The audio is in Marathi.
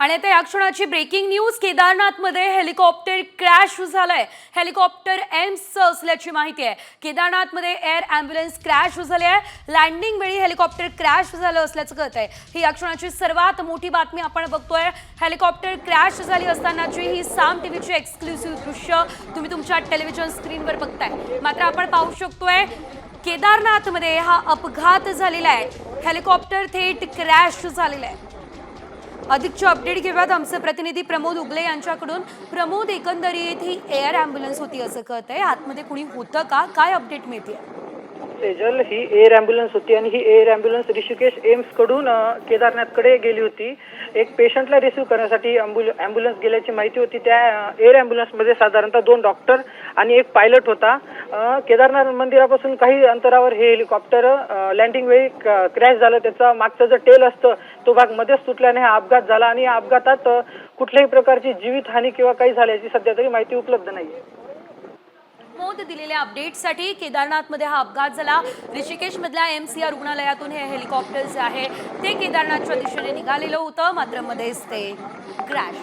आणि आता या क्षणाची ब्रेकिंग न्यूज केदारनाथमध्ये हेलिकॉप्टर क्रॅश झालंय. हेलिकॉप्टर एम्सचं असल्याची माहिती आहे. केदारनाथमध्ये एअर अँब्युलन्स क्रॅश झाली आहे. लँडिंग वेळी हेलिकॉप्टर क्रॅश झालं असल्याचं कळत आहे. ही या क्षणाची सर्वात मोठी बातमी आपण बघतोय. हेलिकॉप्टर क्रॅश झाली असतानाची ही साम टीव्हीची एक्सक्लुसिव्ह दृश्य तुम्ही तुमच्या टेलिव्हिजन स्क्रीनवर बघताय. मात्र आपण पाहू शकतोय केदारनाथमध्ये हा अपघात झालेला आहे. हेलिकॉप्टर थेट क्रॅश झालेला आहे. अधिकचे अपडेट घेऊयात. आमचे प्रतिनिधी प्रमोद उगले यांच्याकडून. प्रमोद एकंदरीत ही एअर अँब्युलन्स होती असं कळत आहे आतमध्ये कुणी होतं का? काय अपडेट मिळते? सेजल ही एअर अँब्युलन्स होती आणि ही एअर अँब्युलन्स ऋषिकेश एम्सकडून केदारनाथकडे गेली होती. एक पेशंटला रिसिव्ह करण्यासाठी अँब्युलन्स गेल्याची माहिती होती. त्या एअर अँब्युलन्समध्ये साधारणतः दोन डॉक्टर आणि एक पायलट होता. केदारनाथ मंदिरापासून काही अंतरावर हे हेलिकॉप्टर लँडिंग वेळी क्रॅश झालं. त्याचा मागचं जो टेल असतं तो भाग मध्येच तुटल्याने हा अपघात झाला आणि या अपघातात कुठल्याही प्रकारची जीवितहानी किंवा काही झाल्याची सध्या तरी माहिती उपलब्ध नाही मोद दिलेल्या अपडेटसाठी केदारनाथमध्ये हा अपघात झाला. ऋषिकेश मधल्या सी या रुग्णालयातून हे हेलिकॉप्टर जे आहे ते केदारनाथच्या दिशेने निघालेलं होतं. मात्र मध्येच ते क्रॅश